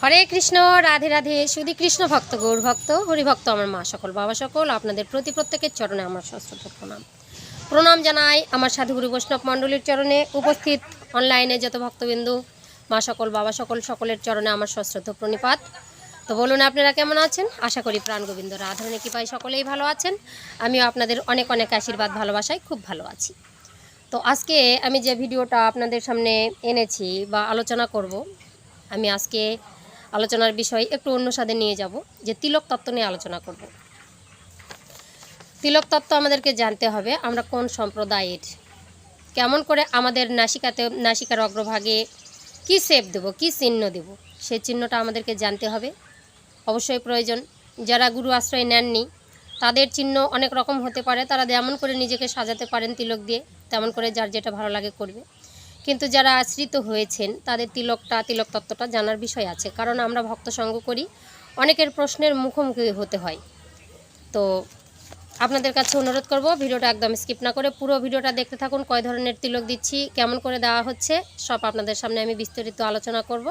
হরে কৃষ্ণ, রাধে রাধে, শুধু কৃষ্ণ ভক্ত, গৌর ভক্ত, হরিভক্ত আমার মা সকল, বাবা সকল, আপনাদের প্রতি প্রত্যেকের চরণে আমার সশ্রদ্ধ প্রণাম। প্রণাম জানাই আমার সাধুগুরু বৈষ্ণব মণ্ডলীর চরণে উপস্থিত অনলাইনে যত ভক্তবিন্দু, মা সকল, বাবা সকল, সকলের চরণে আমার সশ্রদ্ধ প্রণিপাত। তো বলুন, আপনারা কেমন আছেন? আশা করি প্রাণ গোবিন্দ রাধারণী কৃপায় সকলেই ভালো আছেন। আমিও আপনাদের অনেক অনেক আশীর্বাদ, ভালোবাসায় খুব ভালো আছি। তো আজকে আমি যে ভিডিওটা আপনাদের সামনে এনেছি বা আলোচনা করব, আমি আজকে আলোচনার বিষয় একটু অন্য স্বাদে নিয়ে যাব, যে তিলক তত্ত্ব নিয়ে আলোচনা করব। তিলক তত্ত্ব আমাদেরকে জানতে হবে, আমরা কোন সম্প্রদায়ের? কেমন করে আমাদের নাসিকাতে, নাসিকার অগ্রভাগে কি সেপ দেব, কি চিহ্ন দেব সেই চিহ্নটা আমাদেরকে জানতে হবে। অবশ্যই প্রয়োজন। যারা গুরু আশ্রয় নেননি, তাদের চিহ্ন অনেক রকম হতে পারে, তারা যেমন করে নিজেকে সাজাতে পারেন তিলক দিয়ে, তেমন করে যার যেটা ভালো লাগে করবে। কিন্তু যারা আশ্রিত হয়েছেন, তাদের তিলকটা, তিলক তত্ত্বটা জানার বিষয় আছে। কারণ আমরা ভক্ত সঙ্গ করি, অনেকের প্রশ্নের মুখোমুখি হতে হয়। তো আপনাদের কাছে অনুরোধ করব, ভিডিওটা একদম স্কিপ না করে পুরো ভিডিওটা দেখতে থাকুন, কয় ধরনের তিলক দিচ্ছি, কেমন করে দেওয়া হচ্ছে, সব আপনাদের সামনে আমি বিস্তারিত আলোচনা করব।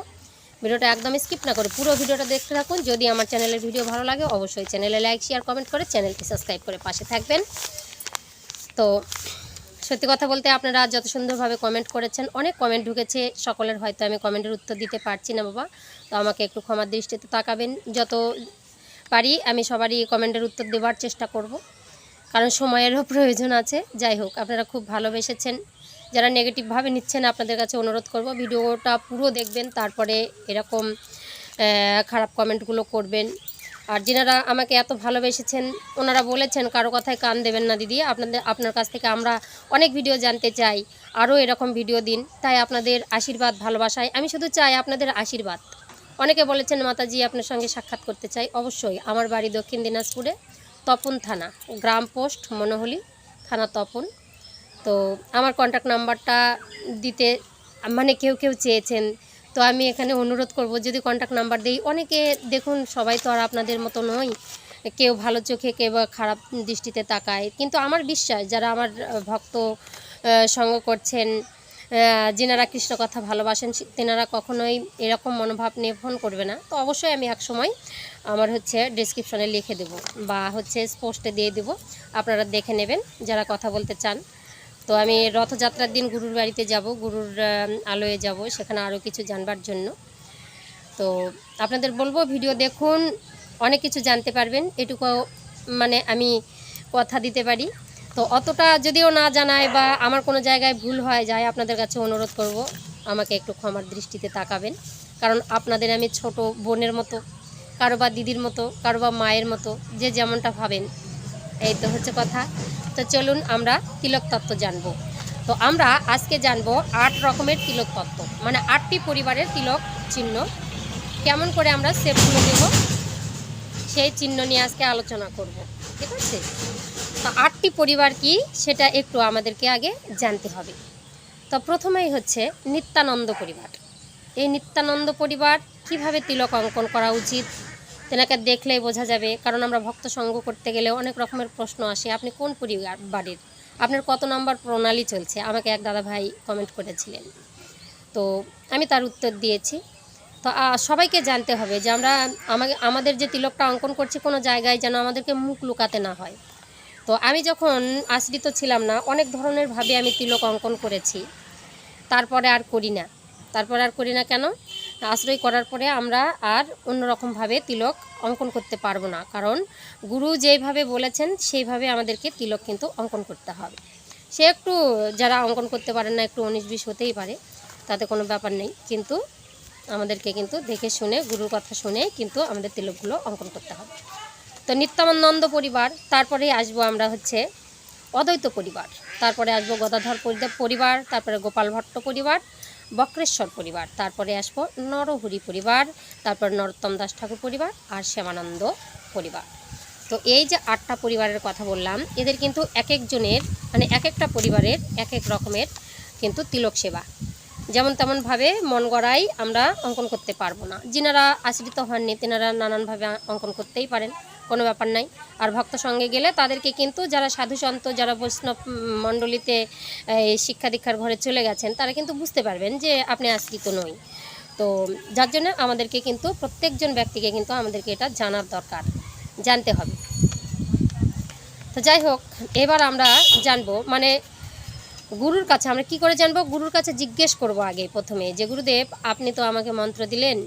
ভিডিওটা একদম স্কিপ না করে পুরো ভিডিওটা দেখতে থাকুন, যদি আমার চ্যানেলের ভিডিও ভালো লাগে অবশ্যই চ্যানেলে লাইক, শেয়ার, কমেন্ট করে চ্যানেলটি সাবস্ক্রাইব করে পাশে থাকবেন। তো সত্যি কথা বলতে আপনারা যত সুন্দরভাবে কমেন্ট করেছেন, অনেক কমেন্ট ঢুকেছে। সকলের হয়তো আমি কমেন্টের উত্তর দিতে পারছি না, বাবা। তো আমাকে একটু ক্ষমার দৃষ্টিতে তাকাবেন। যত পারি আমি সবারই কমেন্টের উত্তর দেওয়ার চেষ্টা করব। কারণ সময়েরও প্রয়োজন আছে। যাই হোক, আপনারা খুব ভালোবেসেছেন। যারা নেগেটিভভাবে নিচ্ছেন, আপনাদের কাছে অনুরোধ করব, ভিডিওটা পুরো দেখবেন, তারপরে এরকম খারাপ কমেন্টগুলো করবেন। আর যিনারা আমাকে এত ভালোবেসেছেন, ওনারা বলেছেন, কারও কথায় কান দেবেন না, দিদি। আপনাদের, আপনার কাছ থেকে আমরা অনেক ভিডিও জানতে চাই। আরও এরকম ভিডিও দিন। তাই আপনাদের আশীর্বাদ, ভালোবাসায়। আমি শুধু চাই আপনাদের আশীর্বাদ। অনেকে বলেছেন, মাতাজি, আপনার সঙ্গে সাক্ষাৎ করতে চাই। অবশ্যই, আমার বাড়ি দক্ষিণ দিনাজপুরে, তপন থানা, গ্রাম পোস্ট, মনোহলি থানা তপন। তো আমার কন্ট্যাক্ট নাম্বারটা দিতে মানে কেউ কেউ চেয়েছেন তো আমি এখানে অনুরোধ করব, যদি কন্ট্যাক্ট নাম্বার দিই, অনেকে দেখুন সবাই তো আর আপনাদের মতো নয়, কেউ ভালো চোখে, কেউ খারাপ দৃষ্টিতে তাকায়। কিন্তু আমার বিশ্বাস, যারা আমার ভক্ত সঙ্গ করছেন যেনারা কৃষ্ণ কথা ভালোবাসেন তেনারা কখনোই এরকম মনোভাব নিয়ে ফোন করবে না। তো অবশ্যই আমি এক সময় আমার হচ্ছে ডিসক্রিপশনে লিখে দেব, বা হচ্ছে পোস্টে দিয়ে দেব। আপনারা দেখে নেবেন, যারা কথা বলতে চান। তো আমি রথযাত্রার দিন গুরুর বাড়িতে যাব, গুরুর আলোয় যাব, সেখানে আরও কিছু জানবার জন্য। তো আপনাদের বলব, ভিডিও দেখুন, অনেক কিছু জানতে পারবেন, এটুকু মানে আমি কথা দিতে পারি। তো অতটা যদিও না জানায় বা আমার কোনো জায়গায় ভুল হয় যায় আপনাদের কাছে অনুরোধ করব, আমাকে একটু ক্ষমার দৃষ্টিতে তাকাবেন। কারণ আপনাদের আমি ছোট বোনের মতো, কারও বা দিদির মতো, কারও বা মায়ের মতো, যে যেমনটা ভাবেন এই তো হচ্ছে কথা। তো চলুন আমরা তিলক তত্ত্ব জানব। তো আমরা আজকে জানব আট রকমের তিলক তত্ত্ব মানে আটটি পরিবারের তিলক চিহ্ন। কেমন করে আমরা সেপগুলো দেব? সেই চিহ্ন নিয়ে আজকে আলোচনা করব, ঠিক আছে? তো আটটি পরিবার কি? সেটা একটু আমাদেরকে আগে জানতে হবে। তো প্রথমেই হচ্ছে নিত্যানন্দ পরিবার। এই নিত্যানন্দ পরিবার কীভাবে তিলক অঙ্কন করা উচিত? তেনাকে দেখলেই বোঝা যাবে, কারণ আমরা ভক্ত সঙ্গ করতে গেলে অনেক রকমের প্রশ্ন আসে। আপনি কোন পরিবার বাড়ির আপনার কত নম্বর প্রণালী চলছে? আমাকে এক দাদা ভাই কমেন্ট করেছিলেন। তো আমি তার উত্তর দিয়েছি। তো সবাইকে জানতে হবে যে আমরা আমাকে, আমাদের যে তিলকটা অঙ্কন করছি কোনো জায়গায় যেন আমাদেরকে মুখ লুকাতে না হয়। তো আমি যখন আশ্রিত ছিলাম না, অনেক ধরনের ভাবে আমি তিলক অঙ্কন করেছি। তারপরে আর করি না। তারপরে আর করি না কেন? আশ্রয় করার পরে আমরা আর অন্যরকমভাবে তিলক অঙ্কন করতে পারব না। কারণ গুরু যেইভাবে বলেছেন, সেইভাবে আমাদেরকে তিলক কিন্তু অঙ্কন করতে হবে। সে একটু যারা অঙ্কন করতে পারেন না, একটু উনিশ বিশ হতেই পারে, তাতে কোনো ব্যাপার নেই। কিন্তু আমাদেরকে কিন্তু দেখে শুনে, গুরুর কথা শুনে কিন্তু আমাদের তিলকগুলো অঙ্কন করতে হবে। তো নিত্যানন্দ পরিবার তারপরে আসব আমরা হচ্ছে অদ্বৈত পরিবার। তারপরে আসব গদাধর পরিবার, তারপরে গোপাল ভট্ট পরিবার বক্রেশ্বর পরিবার। তারপরে আসব নরহরি পরিবার, তারপর নরোত্তম দাস ঠাকুর পরিবার আর শ্যামানন্দ পরিবার। তো এই যে আটটা পরিবারের কথা বললাম, এদের কিন্তু এক একজনের মানে এক একটা পরিবারের এক এক রকমের কিন্তু তিলক সেবা। যেমন তেমনভাবে মন গড়াই আমরা অঙ্কন করতে পারব না। যিনারা আশ্রিত হননি, তেনারা নানানভাবে অঙ্কন করতেই পারেন। কোনো ব্যাপার নাই। আর ভক্ত সঙ্গে গেলে তাদেরকে কিন্তু যারা সাধু সন্ত, যারা বৈষ্ণব মণ্ডলীতে শিক্ষা দীক্ষার ঘরে চলে গেছেন, তারা কিন্তু বুঝতে পারবেন যে আপনি আশ্রিত নই। তো যার জন্য আমাদেরকে কিন্তু প্রত্যেকজন ব্যক্তিকে কিন্তু আমাদেরকে এটা জানার দরকার, জানতে হবে। তো যাই হোক, এবার আমরা জানব মানে গুরুর কাছে আমরা কি করে জানব? গুরুর কাছে জিজ্ঞেস করব আগে প্রথমে যে, গুরুদেব, আপনি তো আমাকে মন্ত্র দিলেন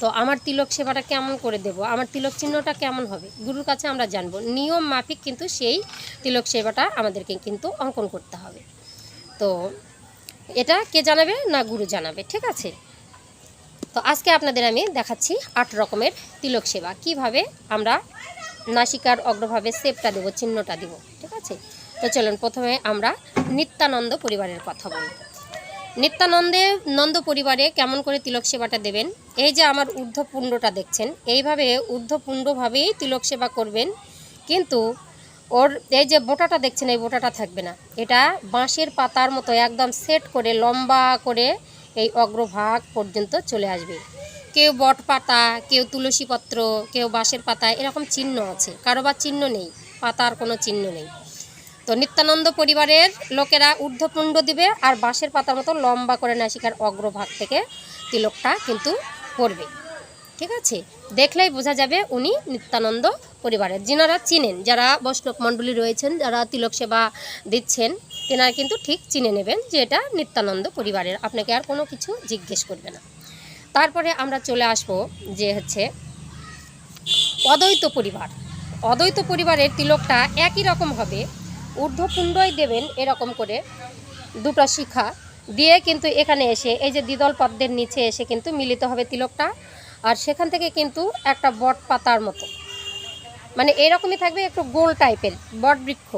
তো আমার তিলক সেবাটা কেমন করে দেব? আমার তিলক চিহ্নটা কেমন হবে? গুরুর কাছে আমরা জানব। নিয়ম মাফিক কিন্তু সেই তিলক সেবাটা আমাদেরকে কিন্তু অঙ্কন করতে হবে। তো এটা কে জানাবে না গুরু জানাবে? ঠিক আছে? তো আজকে আপনাদের আমি দেখাচ্ছি আট রকমের তিলক সেবা। কীভাবে আমরা নাসিকার অগ্রভাবে সেপটা দেবো, চিহ্নটা দেবো? ঠিক আছে? তো চলুন প্রথমে আমরা নিত্যানন্দ পরিবারের কথা বলি। নিত্যানন্দে নন্দ পরিবারে কেমন করে তিলক সেবাটা দেবেন? এই যে আমার ঊর্ধ্বপুণ্ডটা দেখছেন, এইভাবে ঊর্ধ্বপুণ্ডভাবেই তিলক সেবা করবেন। কিন্তু ওর এই যে বোটাটা দেখছেন, এই বোটাটা থাকবে না। এটা বাঁশের পাতার মতো একদম সেট করে, লম্বা করে এই অগ্রভাগ পর্যন্ত চলে আসবে। কেউ বট পাতা, কেউ তুলসী পত্র, কেউ বাঁশের পাতা, এরকম চিহ্ন আছে। কারও বা চিহ্ন নেই, পাতার কোনো চিহ্ন নেই। তো নিত্যানন্দ পরিবারের লোকেরা ঊর্ধ্বপুণ্ড দিবে আর বাঁশের পাতার মতো লম্বা করে নাসিকার অগ্রভাগ থেকে তিলকটা কিন্তু পড়বে। ঠিক আছে? দেখলেই বোঝা যাবে উনি নিত্যানন্দ পরিবারের। যিনারা চিনেন, যারা বৈষ্ণব মণ্ডলী রয়েছেন, যারা তিলক সেবা দিচ্ছেন, তেনারা কিন্তু ঠিক চিনে নেবেন যে এটা নিত্যানন্দ পরিবারের। আপনাকে আর কোনো কিছু জিজ্ঞেস করবে না। তারপরে আমরা চলে আসব যে হচ্ছে অদ্বৈত পরিবার। অদ্বৈত পরিবারের তিলকটা একই রকম হবে ঊর্ধ্বপুণ্ডই দেবেন এরকম করে দুটো শিখা দিয়ে কিন্তু এখানে এসে, এই যে দ্বিদল পদ্মের নিচে এসে কিন্তু মিলিত হবে তিলকটা। আর সেখান থেকে কিন্তু একটা বট পাতার মতো। মানে এরকমই থাকবে একটু গোল টাইপের, বট বৃক্ষ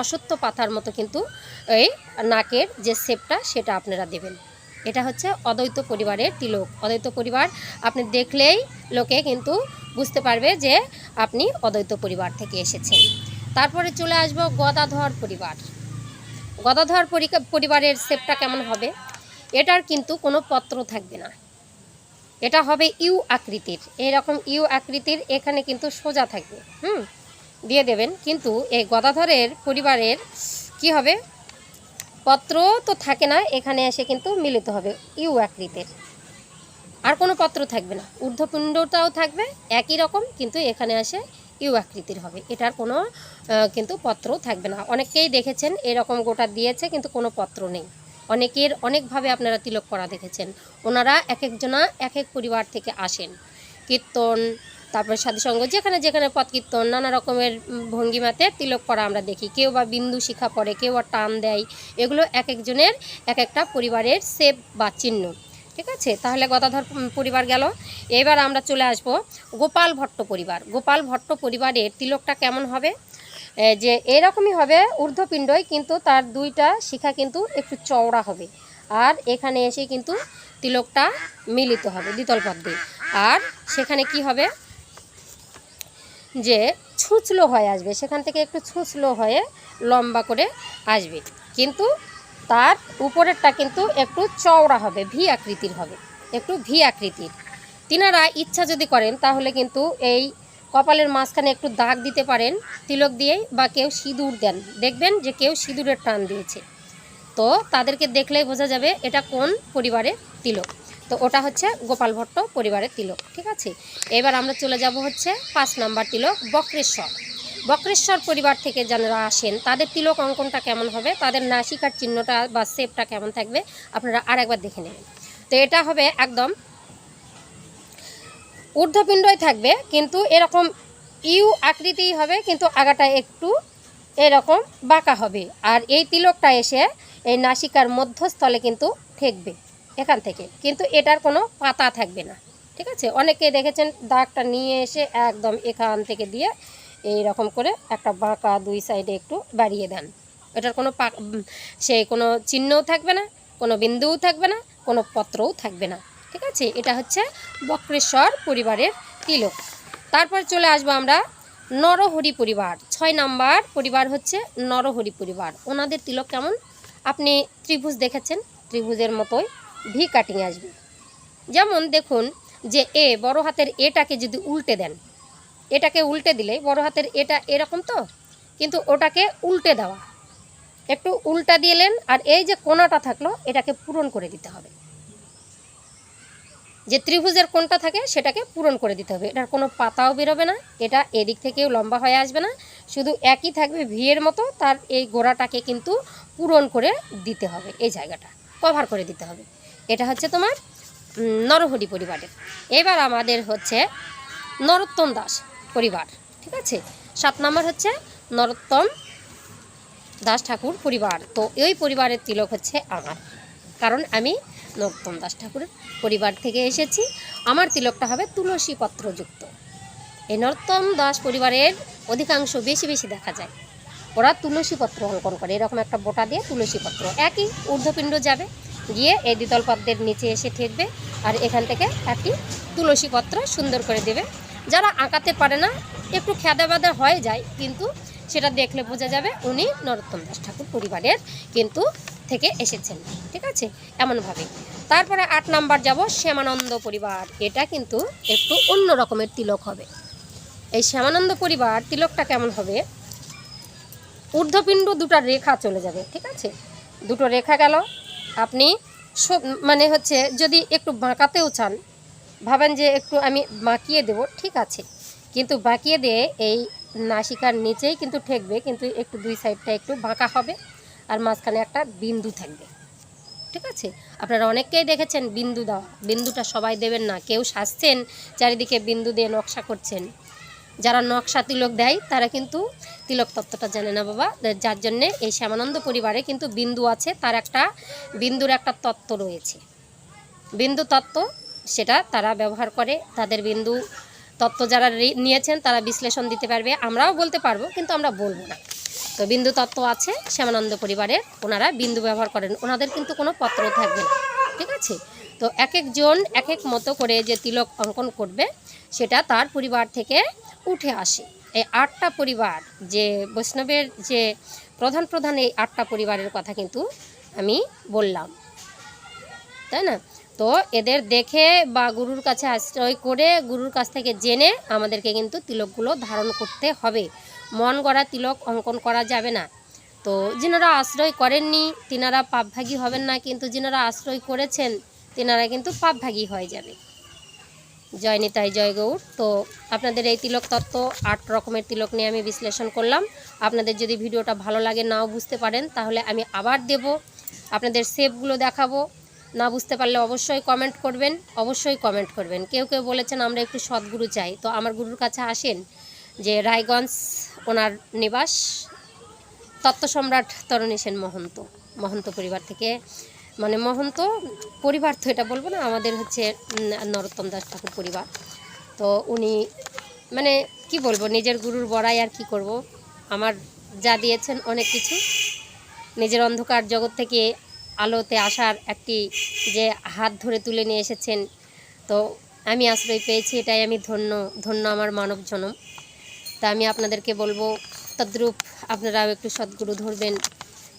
অসত্য পাতার মতো কিন্তু এই নাকের যে শেপটা সেটা আপনারা দেবেন। এটা হচ্ছে অদ্বৈত পরিবারের তিলক। অদ্বৈত পরিবার আপনি দেখলেই লোকে কিন্তু বুঝতে পারবে যে আপনি অদ্বৈত পরিবার থেকে এসেছেন। তারপরে চলে আসব গদাধর পরিবার। গদাধর পরিবারের শেপটা কেমন হবে? এটার কিন্তু কোনো পত্র থাকবে না। এটা হবে ইউ আকৃতির। এরকম ইউ আকৃতির এখানে কিন্তু সোজা থাকবে। হুম? দিয়ে দেবেন। কিন্তু এই গদাধরের পরিবারের কি হবে? পত্র তো থাকে না, এখানে এসে কিন্তু মিলিত হবে ইউ আকৃতির। আর কোনো পত্র থাকবে না। ঊর্ধ্বপুণ্ডটাও থাকবে, একই রকম, কিন্তু এখানে আসে ইউ আকৃতির হবে। এটার কোনো কিন্তু পত্র থাকবে না। অনেকেই দেখেছেন এরকম গোটা দিয়েছে, কিন্তু কোনো পত্র নেই। অনেকের অনেকভাবে আপনারা তিলক করা দেখেছেন। ওনারা এক একজনা এক এক পরিবার থেকে আসেন। কীর্তন, তারপরে সাধুসঙ্গ, যেখানে যেখানে পথ কীর্তন, নানা রকমের ভঙ্গিমাতে তিলক করা আমরা দেখি। কেউ বা বিন্দু শিখা পড়ে, কেউ বা টান দেয়। এগুলো এক একজনের এক একটা পরিবারের সেপ বা চিহ্ন। ঠিক আছে? তাহলে গদাধর পরিবার গেল। এবার আমরা চলে আসব গোপাল ভট্ট পরিবার। গোপাল ভট্ট পরিবারের তিলকটা কেমন হবে? যে এরকমই হবে ঊর্ধ্বপিণ্ডই, কিন্তু তার দুইটা শিখা কিন্তু একটু চওড়া হবে। আর এখানে এসে কিন্তু তিলকটা মিলিত হবে, দ্বিতল পদ্মে আর সেখানে কি হবে? যে ছুঁচলো হয়ে আসবে, সেখান থেকে একটু ছুঁচলো হয়ে লম্বা করে আসবে। কিন্তু তার উপরেরটা কিন্তু একটু চওড়া হবে, ভি আকৃতির হবে, একটু ভি আকৃতির। তিনারা ইচ্ছা যদি করেন, তাহলে কিন্তু এই কপালের মাঝখানে একটু দাগ দিতে পারেন, তিলক দিয়েই বা কেউ সিঁদুর দেন। দেখবেন যে কেউ সিঁদুরের টান দিয়েছে। তো তাদেরকে দেখলেই বোঝা যাবে এটা কোন পরিবারের তিলক। তো ওটা হচ্ছে গোপাল ভট্ট পরিবারের তিলক, ঠিক আছে? এবার আমরা চলে যাব হচ্ছে পাঁচ নাম্বার তিলক, বক্রেশ্বর। বক্রেশ্বর পরিবার থেকে যারা আসেন, তাদের তিলক অঙ্কনটা কেমন হবে? তাদের নাসিকার চিহ্নটা বা শেপটা কেমন থাকবে? আপনারা আরেকবার দেখে নেবেন। তো এটা হবে একদম ঊর্ধ্বপিণ্ডই থাকবে, কিন্তু এরকম ইউ আকৃতি হবে, কিন্তু আগাটা একটু এরকম বাঁকা হবে। আর এই তিলকটা এসে এই নাসিকার মধ্যস্থলে কিন্তু ঠেকবে এখান থেকে। কিন্তু এটার কোনো পাতা থাকবে না। ঠিক আছে? অনেকে দেখেছেন দাগটা নিয়ে এসে একদম এখান থেকে দিয়ে এই রকম করে একটা বাঁকা দুই সাইডে একটু বাড়িয়ে দেন। এটার কোনো পা সে কোনো চিহ্নও থাকবে না, কোনো বিন্দুও থাকবে না, কোনো পত্রও থাকবে না। ঠিক আছে? এটা হচ্ছে বক্রেশ্বর পরিবারের তিলক তারপর চলে আসব আমরা নরহরি পরিবার। ছয় নাম্বার পরিবার হচ্ছে নরহরি পরিবার। ওনাদের তিলক কেমন? আপনি ত্রিভুজ দেখেছেন? ত্রিভুজের মতোই ভি কাটিং আসবে। যেমন দেখুন যে এ বড় হাতের এটাকে যদি উল্টে দেন এটাকে উল্টে দিলে, বড় হাতের এটা এরকম তো, কিন্তু ওটাকে উল্টে দেওয়া। একটু উল্টা দিলেন আর এই যে কোনাটা থাকল, এটাকে পূরণ করে দিতে হবে। যে ত্রিভুজের কোনটা থাকে, সেটাকে পূরণ করে দিতে হবে। এটার কোনো পাতাও বেরোবে না, এটা এদিক থেকেও লম্বা হয়ে আসবে না। শুধু একই থাকবে ভিয়ের মতো, তার এই গোড়াটাকে কিন্তু পূরণ করে দিতে হবে, এই জায়গাটা। কভার করে দিতে হবে। এটা হচ্ছে তোমার নরহরি পরিবারের। এবার আমাদের হচ্ছে নরোত্তম দাস। পরিবার, ঠিক আছে? সাত নম্বর হচ্ছে নরোত্তম দাস ঠাকুর পরিবার। তো এই পরিবারের তিলক হচ্ছে আমার। কারণ আমি নরোত্তম দাস ঠাকুরের পরিবার থেকে এসেছি। আমার তিলকটা হবে তুলসী পত্রযুক্ত এই নরোত্তম দাস পরিবারের অধিকাংশ বেশি বেশি দেখা যায়। ওরা তুলসী পত্র অঙ্কন করে। এরকম একটা বোটা দিয়ে তুলসী পত্র একই ঊর্ধ্বপিণ্ড যাবে। গিয়ে এই দ্বিতল পদ্মের নিচে এসে ঠেকবে। আর এখান থেকে একটি তুলসী পত্র সুন্দর করে দেবে। যারা আঁকাতে পারে না, একটু খেদা বাদা হয়ে যায়, কিন্তু সেটা দেখলে বোঝা যাবে উনি নরোত্তম দাস ঠাকুর পরিবারের কিন্তু থেকে এসেছেন, ঠিক আছে? এমনভাবে তারপরে আট নাম্বার যাব, শ্যামানন্দ পরিবার। এটা কিন্তু একটু অন্য রকমের তিলক হবে। এই শ্যামানন্দ পরিবার তিলকটা কেমন হবে? ঊর্ধ্বপিণ্ড দুটো রেখা চলে যাবে, ঠিক আছে? দুটো রেখা গেল। আপনি মানে হচ্ছে যদি একটু বাঁকাতেও চান ভাবেন যে একটু আমি বাঁকিয়ে দেব, ঠিক আছে। কিন্তু বাঁকিয়ে দিয়ে এই নাসিকার নিচেই কিন্তু ঠেকবে, কিন্তু একটু দুই সাইডটা একটু বাঁকা হবে আর মাঝখানে একটা বিন্দু থাকবে। ঠিক আছে? আপনারা অনেককেই দেখেছেন বিন্দু দেওয়া। বিন্দুটা সবাই দেবেন না। কেউ সাজছেন, চারিদিকে বিন্দু দিয়ে নকশা করছেন। যারা নকশা তিলক দেয়, তারা কিন্তু তিলক তত্ত্বটা জানে না বাবা। যার জন্যে এই শ্যামানন্দ পরিবারে কিন্তু বিন্দু আছে, তার একটা, বিন্দুর একটা তত্ত্ব রয়েছে। বিন্দু তত্ত্ব সেটা তারা ব্যবহার করে, তাদের বিন্দু তত্ত্ব যারা নিয়েছেন তারা বিশ্লেষণ দিতে পারবে, আমরাও বলতে পারব, কিন্তু আমরা বলব না। তো বিন্দু তত্ত্ব আছে, শ্যামানন্দ পরিবারের, ওনারা বিন্দু ব্যবহার করেন, ওনাদের কিন্তু কোনো পত্র থাকবে না, ঠিক আছে? তো এক একজন এক এক মতো করে যে তিলক অঙ্কন করবে, সেটা তার পরিবার থেকে উঠে আসে। এই আটটা পরিবার, যে বৈষ্ণবের যে প্রধান প্রধান এই আটটা পরিবারের কথা কিন্তু আমি বললাম। তাই না? তো এদের দেখে বা গুরুর কাছে আশ্রয় করে গুরুর কাছ থেকে জেনে আমাদেরকে কিন্তু তিলকগুলো ধারণ করতে হবে। মন গড়া তিলক অঙ্কন করা যাবে না। তো যিনারা আশ্রয় করেননি, তিনারা পাপভাগী হবেন না, কিন্তু যিনারা আশ্রয় করেছেন, তিনারা কিন্তু পাপভাগী হয়ে যাবে। জয় নিতাই, জয় গৌর। তো আপনাদের এই তিলক তত্ত্ব আট রকমের তিলক নিয়ে আমি বিশ্লেষণ করলাম। আপনাদের যদি ভিডিওটা ভালো লাগে, নাও বুঝতে পারেন, তাহলে আমি আবার দেব। আপনাদের সেপগুলো দেখাবো। না বুঝতে পারলে অবশ্যই কমেন্ট করবেন, অবশ্যই কমেন্ট করবেন। কেউ কেউ বলেছেন আমরা একটু সদ্গুরু চাই। তো আমার গুরুর কাছে আসেন যে রায়গঞ্জ ওনার নিবাস, তত্ত্ব সম্রাট তরণী সেন মহন্ত মহন্ত পরিবার থেকে। মানে মহন্ত পরিবার তো এটা বলব না, আমাদের হচ্ছে নরোত্তম দাস ঠাকুর পরিবার। তো উনি মানে কি বলব, নিজের গুরুর বড়াই আর কি করব। আমার যা দিয়েছেন অনেক কিছু। নিজের অন্ধকার জগৎ থেকে আলোতে আসার একটি যে হাত ধরে তুলে নিয়ে এসেছেন, তো আমি আশ্রয় পেয়েছি, এটাই আমি ধন্য ধন্য আমার মানব জনম। তা আমি আপনাদেরকে বলব, তদ্রূপ আপনারাও একটু সদ্গুরু ধরবেন।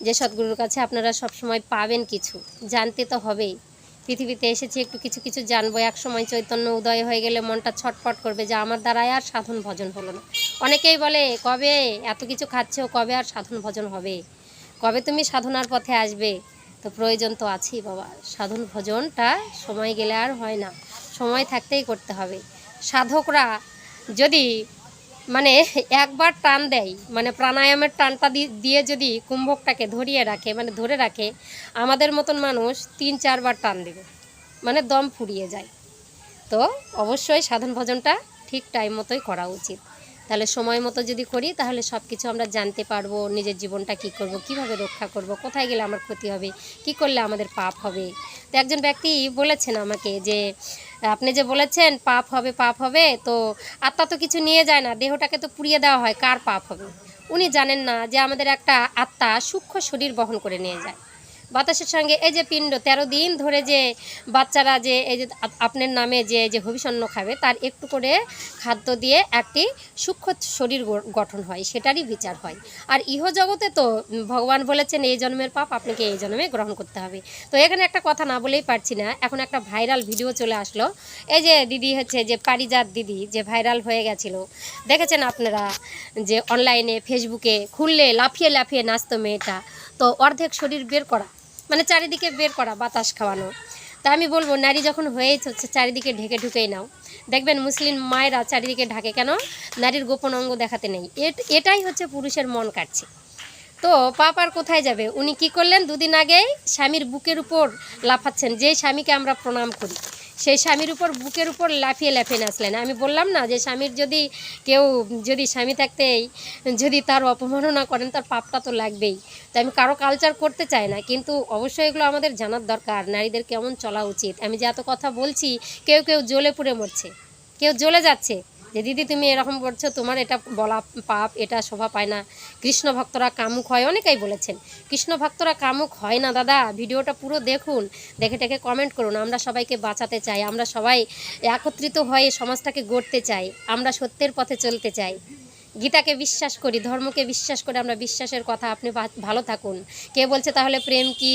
যে সদ্গুরুর কাছে আপনারা সব সময় পাবেন কিছু, জানতে তো হবেই। পৃথিবীতে এসেছি, একটু কিছু কিছু জানব। এক সময় চৈতন্য উদয় হয়ে গেলে মনটা ছটফট করবে যে আমার দ্বারাই আর সাধন ভজন হলো না। অনেকেই বলে, কবে? এত কিছু খাচ্ছো, কবে আর সাধন ভজন হবে? কবে তুমি সাধনার পথে আসবে? তো প্রয়োজন তো আছেই বাবা। সাধন ভজনটা সময় গেলে আর হয় না। সময় থাকতেই করতে হবে। সাধকরা যদি মানে একবার টান দেয় মানে প্রাণায়ামের টানটা দিয়ে যদি কুম্ভকটাকে ধরিয়ে রাখে মানে ধরে রাখে, আমাদের মতন মানুষ তিন চারবার টান দেবে। মানে দম ফুরিয়ে যায়। তো অবশ্যই সাধন ভজনটা ঠিক টাইম মতোই করা উচিত। তাহলে সময় মতো যদি করি, তাহলে সব কিছু আমরা জানতে পারব, নিজের জীবনটা কি করব, কীভাবে রক্ষা করব, কোথায় গেলে আমার ক্ষতি হবে, কি করলে আমাদের পাপ হবে। তো একজন ব্যক্তি বলেছেন আমাকে যে, আপনি যে বলেছেন পাপ হবে পাপ হবে, তো আত্মা তো কিছু নিয়ে যায় না, দেহটাকে তো পুড়িয়ে দেওয়া হয়, কার পাপ হবে? উনি জানেন না যে আমাদের একটা আত্মা সূক্ষ্ম শরীর বহন করে নিয়ে যায়। বাতাসের সঙ্গে এই যে পিণ্ড, তেরো দিন ধরে যে বাচ্চারা যে এই যে আপনার নামে যে যে ভবিষ্যন্ন খাবে, তার একটু করে খাদ্য দিয়ে একটি সূক্ষ্ম শরীর গঠন হয়, সেটারই বিচার হয়। আর ইহ জগতে তো ভগবান বলেছেন, এই জন্মের পাপ আপনাকে এই জন্মে গ্রহণ করতে হবে। তো এখানে একটা কথা না বলেই পারছি না, এখন একটা ভাইরাল ভিডিও চলে আসলো। এই যে দিদি হচ্ছে যে পারিজাত দিদি, যে ভাইরাল হয়ে গেছিল। দেখেছেন আপনারা যে অনলাইনে ফেসবুকে খুললে, লাফিয়ে লাফিয়ে নাচতো মেয়েটা। তো অর্ধেক শরীর বের করা। মানে চারিদিকে বের করা, বাতাস খাওয়ানো। তা আমি বলব, নারী যখন হয়েই হচ্ছে চারিদিকে ঢেকে ঢুকেই নাও। দেখবেন মুসলিম মায়েরা চারিদিকে ঢাকে কেন? নারীর গোপন অঙ্গ দেখাতে নেই। এট- এটাই হচ্ছে পুরুষের মন কাটছে। তো পাপ আর কোথায় যাবে? উনি কি করলেন? দুদিন আগেই স্বামীর বুকের উপর লাফাচ্ছেন। যে স্বামীকে আমরা প্রণাম করি। সেই স্বামীর উপর, বুকের উপর লাফিয়ে লাফিয়ে নাচলেন। আমি বললাম না যে স্বামীর যদি কেউ, যদি স্বামী থাকতেই যদি তার অপমাননা করেন, তার পাপটা তো লাগবেই। তো আমি কারও কালচার করতে চাই না, কিন্তু অবশ্যই এগুলো আমাদের জানার দরকার, নারীদের কেমন চলা উচিত। আমি যে এত কথা বলছি, কেউ কেউ জ্বলে পুড়ে মরছে, কেউ জ্বলে যাচ্ছে। যে দিদি তুমি এরকম করছ, তোমার এটা বলা পাপ, এটা শোভা পায় না। কৃষ্ণ ভক্তরা কামুক হয়, অনেকেই বলেছেন। কৃষ্ণ ভক্তরা কামুক হয় না, দাদা। ভিডিওটা পুরো দেখুন, দেখে টেকে কমেন্ট করুন। আমরা সবাইকে বাঁচাতে চাই, আমরা সবাই একত্রিত হয়ে সমাজটাকে গড়তে চাই, আমরা সত্যের পথে চলতে চাই। গীতাকে বিশ্বাস করি, ধর্মকে বিশ্বাস করে আমরা বিশ্বাসের কথা, আপনি ভালো থাকুন। কে বলছে তাহলে প্রেম কি?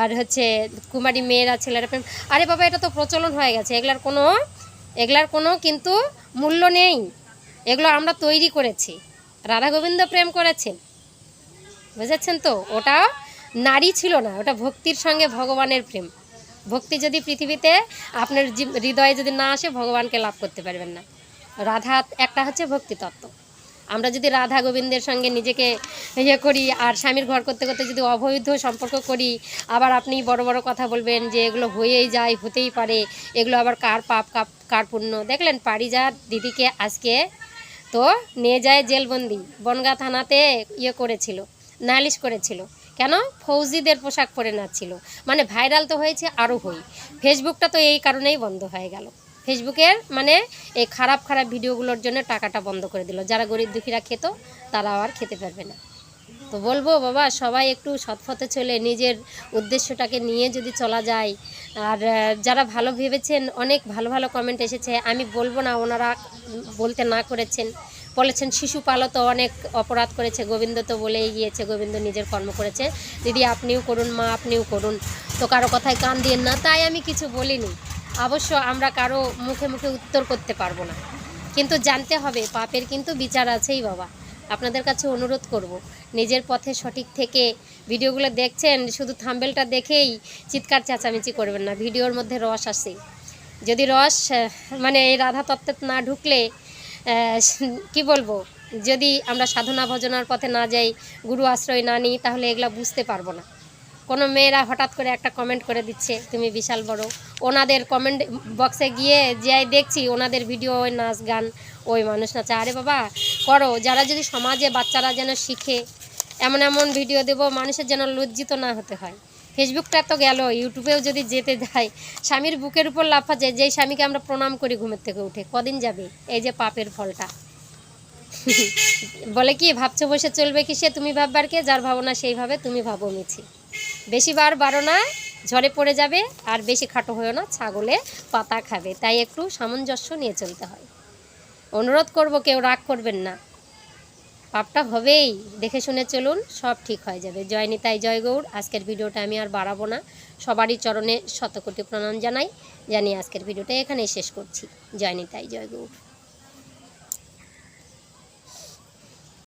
আর হচ্ছে কুমারী মেয়েরা, ছেলেরা প্রেম? আরে বাবা, এটা তো প্রচলন হয়ে গেছে। এগুলার কোনো এগুলার কোনো কিন্তু মূল্য নেই। এগুলো আমরা তৈরি করেছি। রাধা গোবিন্দ প্রেম করেছেন। বুঝেছেন তো? ওটা নারী ছিল না, ওটা ভক্তির সঙ্গে ভগবানের প্রেম। ভক্তি যদি পৃথিবীতে আপনার হৃদয়ে যদি না আসে, ভগবানকে লাভ করতে পারবেন না। রাধা একটা হচ্ছে ভক্তি তত্ত্ব আমরা যদি রাধা গোবিন্দের সঙ্গে নিজেকে ইয়ে করি আর স্বামীর ঘর করতে করতে যদি অবৈধ সম্পর্ক করি, আবার আপনি বড় বড় কথা বলবেন যে এগুলো হয়েই যায়, হতেই পারে, এগুলো আবার কার পাপ, কাপ- কার পুণ্য? দেখলেন পারিজাত দিদিকে আজকে তো নিয়ে যায় জেলবন্দি, বনগা থানাতে ইয়ে করেছিল, নালিশ করেছিল। কেন? ফৌজিদের পোশাক পরে নাচছিল। মানে ভাইরাল তো হয়েছে আরও হই। ফেসবুকটা তো এই কারণেই বন্ধ হয়ে গেল। ফেসবুকের মানে এই খারাপ খারাপ ভিডিওগুলোর জন্য টাকাটা বন্ধ করে দিল। যারা গরিব দুঃখীরা খেত তারা আর খেতে পারবে না। তো বলব, বাবা, সবাই একটু সৎপথে চলে, নিজের উদ্দেশ্যটাকে নিয়ে যদি চলা যায়। আর যারা ভালো ভেবেছেন, অনেক ভালো ভালো কমেন্ট এসেছে। আমি বলব না, ওনারা বলতে না করেছেন। বলেছেন, শিশু শিশুপালও তো অনেক অপরাধ করেছে, গোবিন্দ তো বলেই গিয়েছে, গোবিন্দ নিজের কর্ম করেছে। দিদি, আপনিও করুন, মা, আপনিও করুন। তো কারও কথায় কান দিয়েন না, তাই আমি কিছু বলিনি। অবশ্য আমরা কারও মুখে মুখে উত্তর করতে পারব না। কিন্তু জানতে হবে, পাপের কিন্তু বিচার আছেই বাবা। আপনাদের কাছে অনুরোধ করব, নিজের পথে সঠিক থেকে ভিডিওগুলো দেখছেন, শুধু থাম্বেলটা দেখেই চিৎকার চেঁচামেচি করবেন না, ভিডিওর মধ্যে রস আসে যদি রস মানে এই রাধা তত্ত্বে না ঢুকলে কি বলব, যদি আমরা সাধনা ভজনার পথে না যাই, গুরু আশ্রয় না নিই, তাহলে এগুলা বুঝতে পারব না। কোনো মেয়েরা হঠাৎ করে একটা কমেন্ট করে দিচ্ছে, তুমি বিশাল বড়। ওনাদের কমেন্ট বক্সে গিয়ে যাই দেখছি ওনাদের ভিডিও ওই নাচ গান, ওই মানুষ নাচে। আরে বাবা, করো। যারা যদি সমাজে বাচ্চারা যেন শিখে, এমন এমন ভিডিও দেবো, মানুষের যেন লজ্জিত না হতে হয়। ফেসবুকটা তো গেল ইউটিউবেও যদি যেতে যায় স্বামীর বুকের উপর লাফা যায়, যেই স্বামীকে আমরা প্রণাম করি ঘুমের থেকে উঠে, কদিন যাবে? এই যে পাপের ফলটা। বলে কি, ভাবছ বসে চলবে কি সে তুমি ভাববার কে? যার ভাবনা সেইভাবে, তুমি ভাবো মিছি। বেশি বার বারো না, ঝড়ে পড়ে যাবে আর বেশি খাটো হয়েও না, ছাগলে পাতা খাবে। তাই একটু সামঞ্জস্য নিয়ে চলতে হয়। অনুরোধ করব, কেউ রাগ করবেন না। পাপটা হবেই। দেখে শুনে চলুন, সব ঠিক হয়ে যাবে। জয় নিতাই, জয় গৌর। আজকের ভিডিওটা আমি আর বাড়াবো না। সবারই চরণে শতকোটি প্রণাম জানাই। জানিয়ে আজকের ভিডিওটা এখানেই শেষ করছি। জয় নিতাই, জয় গৌর।